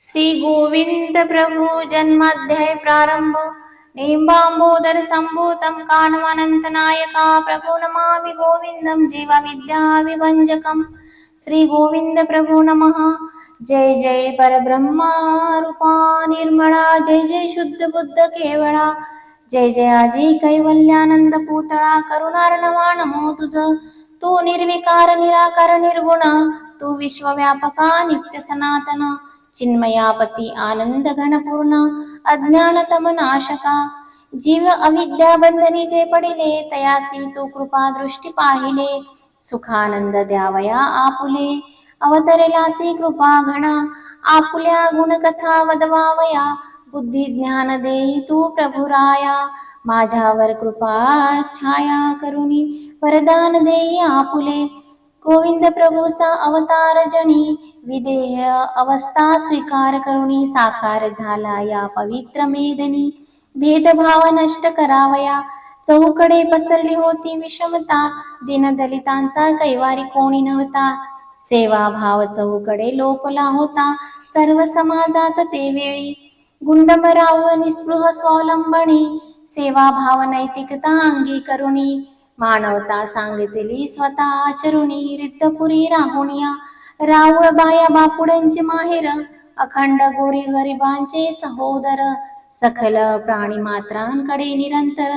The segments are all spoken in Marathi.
श्री गोविंद प्रभु जन्माध्याय प्रारंभ. निंबांबोदर संभूतं कानवनंत नायका प्रभु नमामि गोविंदम जीव विद्या विभंजकं श्री गोविंद प्रभु नमः. जय जय परब्रह्मा रूपा निर्मला जय जय शुद्ध बुद्ध केवळा जय जय आजी कैवल्यानंद पुतळा करुणार्णवा नमो तुझ तू निर्विकार निराकार निर्गुण. तू विश्वव्यापका नित्य सनातन. चिन्मयापती आनंद घनपूर्ण अज्ञानतम नाशका जीव अविद्या बंधनी जे पडिले तयासी तू कृपा दृष्टी पाहिले। सुखानंद द्यावया आपुले अवतरेलासी कृपा घणा आपुल्या गुणकथा वदवावया बुद्धी ज्ञान देई तू प्रभुराया। माझ्यावर कृपा छाया करुणी वरदान देई आपुले। गोविंद प्रभूचा अवतार जनी विदेह अवस्था स्वीकार करुणी साकार झाला या पवित्र मेदनी. भेदभाव नष्ट करावया चौकडे पसरली होती विषमता. दलितांचा कैवारी कोणी नव्हता. सेवा भाव चौकडे लोपला होता सर्व समाजात ते वेळी. गुंडमराव निस्पृह स्वावलंबणी सेवा भाव नैतिकता अंगी करुणी मानवता सांगितली स्वतः आचरुणी रिद्धपुरी राहुनिया राऊळ बाया बापुड्यांचे माहेर अखंड गोरी गरिबांचे सहोदर. सखल प्राणी मात्रांकडे निरंतर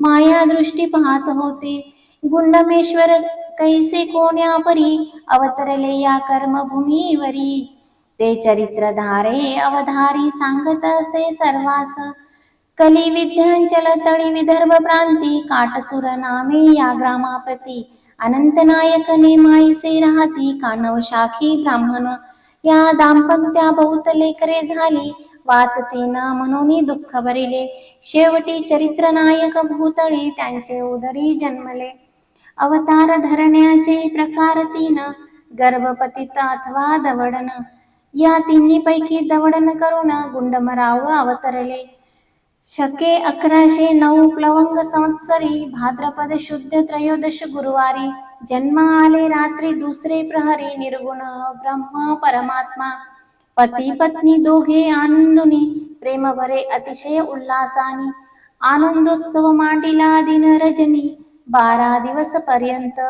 माया दृष्टी पाहत होते. गुंडमेश्वर कैसे कोण्या परी अवतरले या कर्मभूमीवरी. ते चरित्रधारे अवधारी सांगत असे सर्वास. कली विध्यांचल तळी विदर्भ प्रांती काटसुर नामे या ग्रामाप्रती अनंत नायक नेमाईसे राहती कानव शाखी ब्राह्मण। या दाम्पत्या बहुत लेकरे झाली वाचते ना म्हणून दुःख भरिले। शेवटी चरित्र नायक भूतळी त्यांचे उदरी जन्मले। अवतार धरण्याचे प्रकार तीन गर्भपतीत अथवा दवडन। या तिन्ही पैकी दवडन करून गुंडमराव अवतरले। शके अकराशे नऊ प्लवंग संवत्सरी भाद्रपद शुद्ध त्रयोदश गुरुवारी जन्म आले रात्री दुसरे प्रहरी निर्गुण ब्रह्म परमात्मा. पती पत्नी दोघे आनंदुनी प्रेम भरे अतिशय उल्हासानी आनंदोत्सव मांडिला दिन रजनी बारा दिवस पर्यंत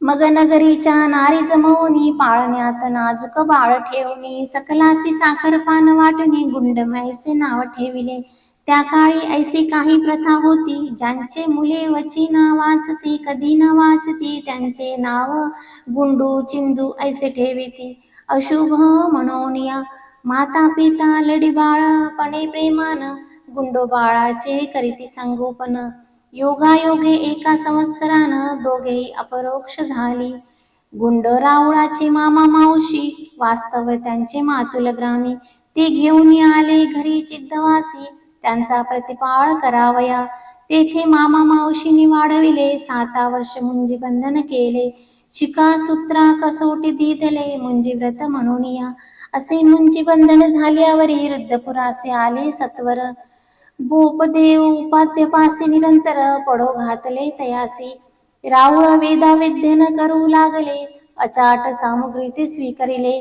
मग नगरीच्या नारी जमवणी पाळण्यात नाजूक बाळ ठेवणी सकलासी साखर पान गुंड मैचे नाव ठेविले. त्या काळी ऐसी काही प्रथा होती ज्यांचे मुले वची ना वाचती कधी ना वाचती त्यांचे नाव गुंडू चिंदू ऐसे ठेविती. अशुभ म्हणून माता पिता लडी बाळ पणे प्रेमान गुंडो बाळाचे करीती संगोपन. योगायोगे एका संवत्सरानं दोघेही अपरोक्ष झाली. गुंड रावळाचे मामा मावशी वास्तव त्यांचे मातुल ग्रामी ते घेऊन आले घरी चिद्धवासी त्यांचा प्रतिपाळ करावया. तेथे मामा मावशीने वाढविले साता वर्ष मुंजी बंधन केले. शिका सूत्रा कसोटी दिदले मुंजी व्रत म्हणून या. असे मुंजी बंधन झाल्यावरी रुद्धपुरासे आले सत्वर. भूपदेव बोपदेव उपाध्यपासी निरंतर पडो घातले तयासी. राहुळ वेदा विद्येन करू लागले अचाट सामुग्री ते स्वीकारिले.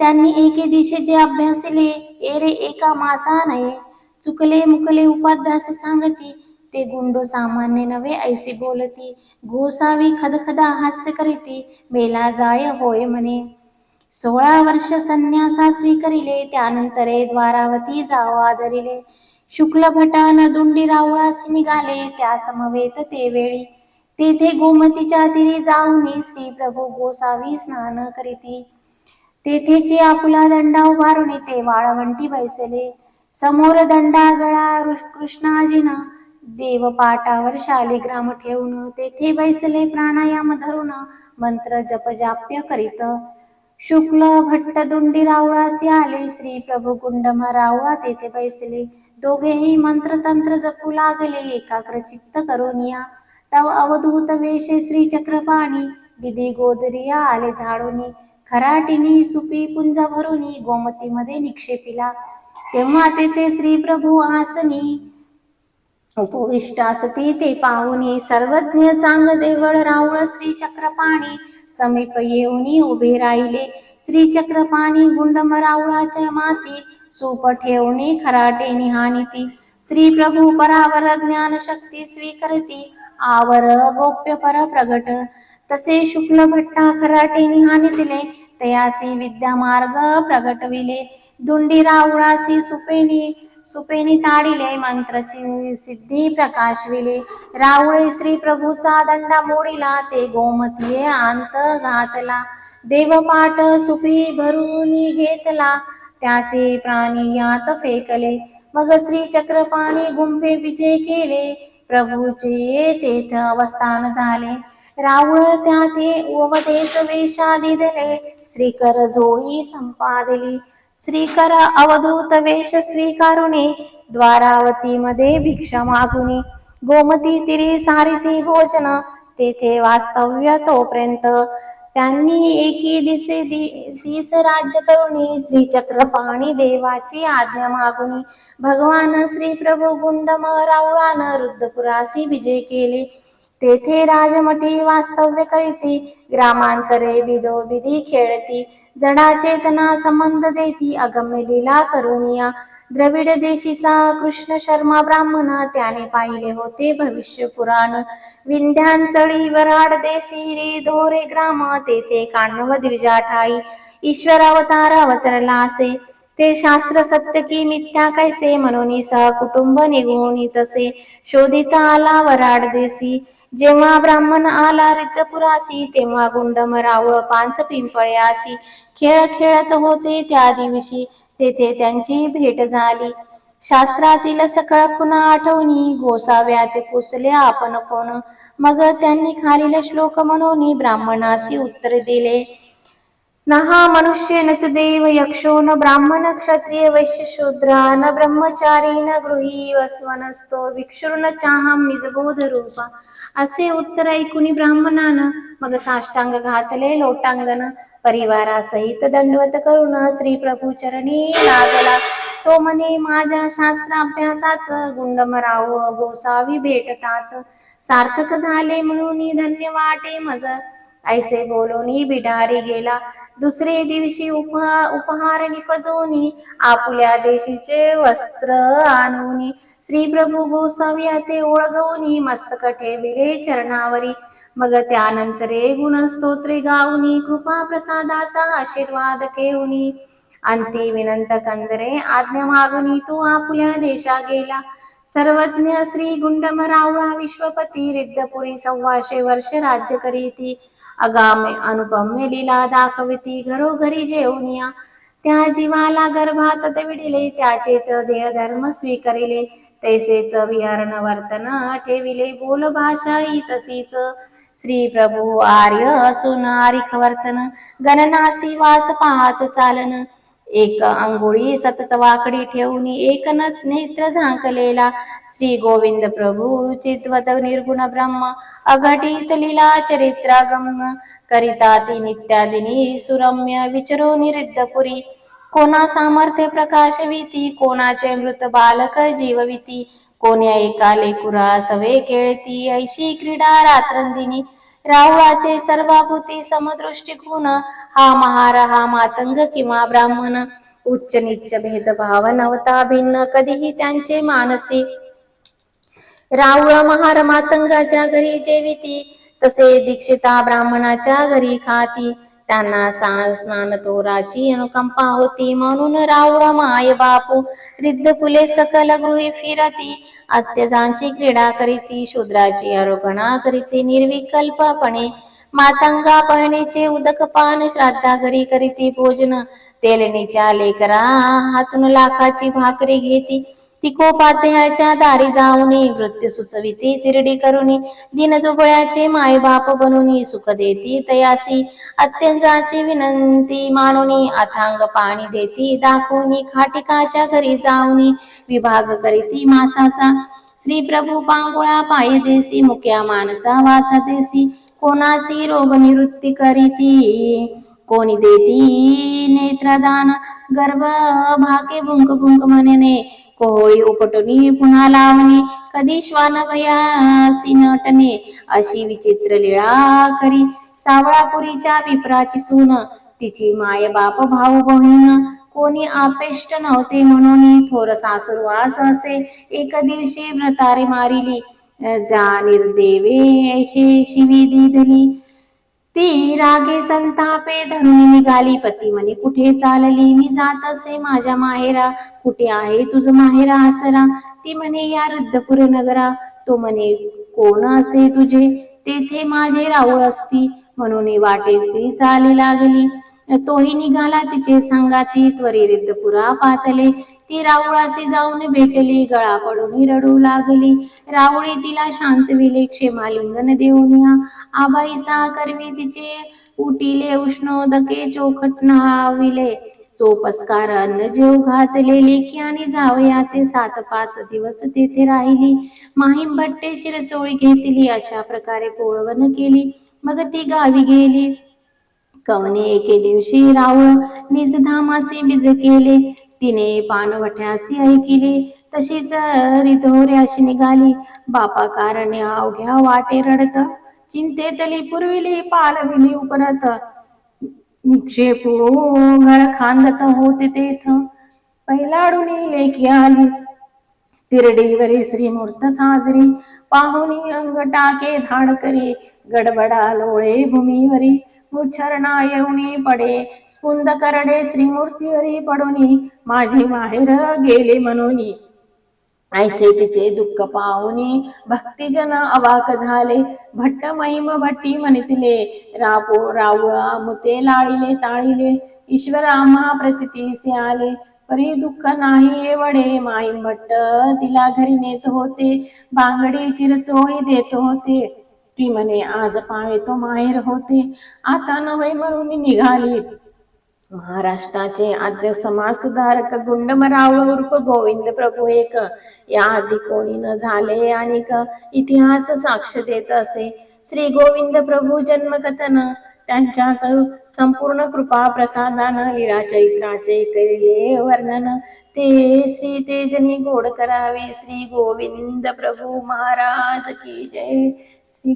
त्यांनी एके दिशेचे अभ्यासले एरे एका मासा नये चुकले मुकले उपाध्यास सांगती ते गुंडो सामान्य नवे ऐसी बोलती. घोसावी खदखदा हास्य करीती मेला जाय होय म्हणे. सोळा वर्ष संन्यासा स्वीकारिले त्यानंतरे द्वारावती जावा आदरिले. शुक्ल भटान दुंडी रावळास निघाले त्या समवेत ते वेळी. तेथे गोमतीच्या तीरी जाऊन श्री प्रभू गोसावी स्नान करीती. तेथेचे आपुला दंडा उभारून ते वाळवंटी बैसले. समोर दंडा गळा कृष्णाजीन देवपाटावर शालिग्राम ठेवून तेथे बैसले प्राणायाम धरून मंत्र जप जाप्य करीत. शुक्ल भट्ट दुंडी रावळासी आले श्री प्रभू कुंडम रावळा तेथे बैसले. दोघेही मंत्रतंत्र जपू लागले एकाग्र चित्त करून या. तव अवधूत वेशे श्री चक्रपाणी विधी गोदरिया आले झाडूनी. खराटीनी सुपी पुंजा भरुनी गोमतीमध्ये निक्षेपिला तेव्हा तेथे श्री प्रभू आसनी. उपविष्ट असती ते पाहुनी. सर्वज्ञ चांग देवळ रावळ श्री चक्रपाणी. समीप येऊनी उभे राहिले. श्रीचक्रपाणी गुंडम रावळाच्या माती सूप ठेवणे खराटे निहानिती. श्री प्रभू परावर ज्ञान शक्ती स्वीकरती आवर गोप्य पर प्रगट. तसे शुक्ल भट्टा खराटे निहानितिले तयासी विद्या मार्ग प्रगटविले. दुंडी रावळासी सुपेनी सुपेनी ताडिले मंत्रची सिद्धी प्रकाशविले. राहुळे श्री प्रभूचा दंडा मोडिला ते गोमतीये आंत घातला. देवपाठ सुपी भरून घेतला त्यासे प्राणी यात फेकले. मग श्री चक्रपाणी गुंफे विजय केले प्रभूचे तेथ अवस्थान झाले. रावळ त्या ते वदेत वेशा दिदले श्रीकर जोळी संपादली. श्रीकर अवधूत वेश स्वीकारुनी द्वारावती मध्ये भिक्षा मागुनी गोमती तिरी सारिती भोजन तेथे वास्तव्य तोपर्यंत त्यांनी एकी दिसे दिस राज्य करुणी श्रीचक्रपाणी देवाची आज्ञा मागुनी भगवान श्री प्रभू गुंड रावळान रुद्रपुरासी विजय केले तेथे राजमठी वास्तव्य करीती ग्रामांतरे बिदोबिदी खेळती जडा चेतना संबंध देती अगम्य लीला करुनिया द्रविड देशीचा कृष्ण शर्मा ब्राह्मण त्याने पाहिले होते भविष्य पुराण. विंध्यांचळी वराड देशी रे धोरे ग्राम तेथे कान्हव द्विजा ठाई. ईश्वर अवतार अवतरला असे ते शास्त्र सत्य की मिथ्या कैसे? म्हणून सहकुटुंब निघून तसे. शोधित आला वराड देसी जेव्हा ब्राह्मण आला रिद्धपुरासी तेव्हा गुंडम रावळ पांच पिंपळ्यासी खेळ खेळत होते त्या दिवशी तेथे त्यांची भेट झाली. शास्त्रातील सकळ खुना आठवणी गोसाव्यात पुसले आपण कोण? मग त्यांनी खालील श्लोक म्हणून ब्राह्मणासी उत्तर दिले. नहा मनुष्य नच देव यक्षो न ब्राह्मण क्षत्रिय वैश्य शूद्र न ब्रह्मचारी न गृही वस्वनस्तो भिक्षुर्न चाहम निजबोध रूपा. असे उत्तर ऐकुनी ब्राह्मणानं मग साष्टांग घातले लोटांगण परिवारासहित दंडवत करून श्री प्रभू चरणी लागला. तो म्हणे माझ्या शास्त्राभ्यासाच गुंडमराव गोसावी भेटताच सार्थक झाले म्हणून धन्य वाटे मज ऐसे बोलूनी बिडारी गेला. दुसरे दिवशी उपहा उपहार निफजोनी आपुल्या देशीचे वस्त्र आणूनी. श्री प्रभू गोसावी ते ओळगवनी मस्तक ठेविले चरणावरी. मग त्यानंतरे गुणस्तोत्रे गाऊनी कृपा प्रसादाचा आशीर्वाद ठेवणी अंती विनंत कंदरे आज्ञा मागणी तो आपुल्या देशा गेला. सर्वज्ञ श्री गुंडम रावळा विश्वपती रिद्धपुरी सव्वाशे वर्ष राज्य करीती. अगामे अनुपम्य लीला दाखविती घरोघरी जेवनिया त्या जीवाला गर्भात दविडिले त्याचेच देह धर्म स्वीकारिले. तैसेच विहरण वर्तन ठेविले बोल भाषा ही तसीच. श्री प्रभू आर्य असून आरिख वर्तन. गणनासी वास पाहत चालन. एक अंघोळी सतत वाकडी ठेवून एक नेत्र झांकलेला. श्री गोविंद प्रभू चित्वत निर्गुण ब्रह्म अघटित लीला चरित्रागम करिता ती नित्यादिनी सुरम्य विचरो निरुद्धपुरी कोणा सामर्थ्य प्रकाशविती कोणाचे मृत बालक जीवविती. कोण्या एका लेकुरा सवे खेळती ऐशी क्रीडा रात्रंदिनी. राहुळाचे सर्वाभूती समदृष्टी गुण हा महार हा मातंग किंवा ब्राह्मण. उच्च नीच भेदभाव नवता भिन्न कधीही त्यांचे मानसी. राहुळ महार मातंगाच्या घरी जेविती तसे दीक्षिता ब्राह्मणाच्या घरी खाती. त्यांना स्नान तोराची अनुकंपा होती. म्हणून रावळ माय बापू रिद्ध फुले सकल गृही फिरती. अत्यजांची क्रीडा करीती शूद्राची आरोपणा करीती निर्विकल्पपणे मातंगा पहणीचे उदक पान श्राद्धा घरी करीती भोजन. तेलनीच्या लेकरा हातून लाखाची भाकरी घेती. तिकोपाध्यायाच्या दारी जाऊनी मृत्यू सुचविती तिरडी करुनी दिनदुबळ्याचे मायबाप बनून सुख देती. तयासी अत्यंताची विनंती मानुनी अथांग पाणी देती. दाखवूनी खाटिकाच्या घरी जाऊनी विभाग करीती. मासाचा श्री प्रभू पांगुळा पायी देसी मुक्या माणसा वाचा देसी. कोणाची रोग निवृत्ती करीती? कोणी देती? नेत्रदान गर्भ भाके बुंक बुंक म्हणणे कोहळी उपटुनी पुन्हा लावणी. कधी श्वानभयासी नटणे अशी विचित्र लीळा करी. सावळापुरीच्या विप्राची सून तिची माय बाप भाऊ बहीण. कोणी आपेष्ट नव्हते म्हणून थोर सासुरवास असे. एक दिवशी व्रतारे मारिली जा निर्देवे ऐशे शिवी दिधली. ती रागे संतापे धरून निघाली. पती म्हणे कुठे चालली? मी जात असे माझ्या माहेरा. कुठे आहे तुझ माहेरा आसरा ती म्हणे या रुद्धपुर नगरा. तो म्हणे कोण असे तुझे? तेथे माझे राऊळ असती. म्हणून वाटे ती चाली लागली. तोही निघाला तिचे सांगाती त्वरी रिद्धपुरा पातले. ती राऊळाशी जाऊन भेटली गळा पडून रडू लागली. रावळी तिला शांतविले क्षेमालिंगन देऊन या. आबाई सा करवी तिचे उटिले उष्णोदके चोखट नहाविले. चोपस्कार अन्न जेव घातले की आणि जावया ते सात पाच दिवस तेथे राहिली. माहीम भट्टे चिरचोळी घेतली अशा प्रकारे पोळवण केली. मग ती गावी गेली. कवने एके दिवशी रावळ निजधामासी बीज केले तिने पानवठ्यासी ऐकिले तशीच रिधोऱ्याशी निघाली. बापा कारण अवघ्या वाटे रडत चिंतेतली पुरविली पालविली उपरत. निक्षेपो घर खांदत होते तेथ पहिलाडुनी लेखी आली. तिरडीवरी श्रीमूर्त साजरी. पाहुनी अंग टाके धाड करी. गडबडा लोळे भूमीवरी मुच्छरणा येऊनी पडे स्पुंद करडे श्रीमूर्तीवरी पडोनी माझी माहेर गेले म्हणूनी. ऐसे तिचे दुःख पाहुनी भक्तिजन अवाक झाले भट्ट महिम भट्टी म्हणितले रापो रावळा मुते लाळिले ताळिले ईश्वरामा प्रतितीसे आले परी दुःख नाही वडे माईम भट्ट तिला घरी नेत होते बांगडी चिरचोळी देत होते. ती म्हणे आज पावे तो माहेर होते. आता नव्हे म्हणून निघाली. महाराष्ट्राचे आद्य समाज सुधारक गुंडमराव उर्फ गोविंद प्रभू एक. या आधी कोणी न झाले आणि इतिहास साक्ष देत असे. श्री गोविंद प्रभू जन्मकथन. त्यांच्याच संपूर्ण कृपा प्रसादानं लीळा चरित्राचे केलेले वर्णन. ते श्री तेजनी गोड करावे. श्री गोविंद प्रभू महाराज की जय. श्री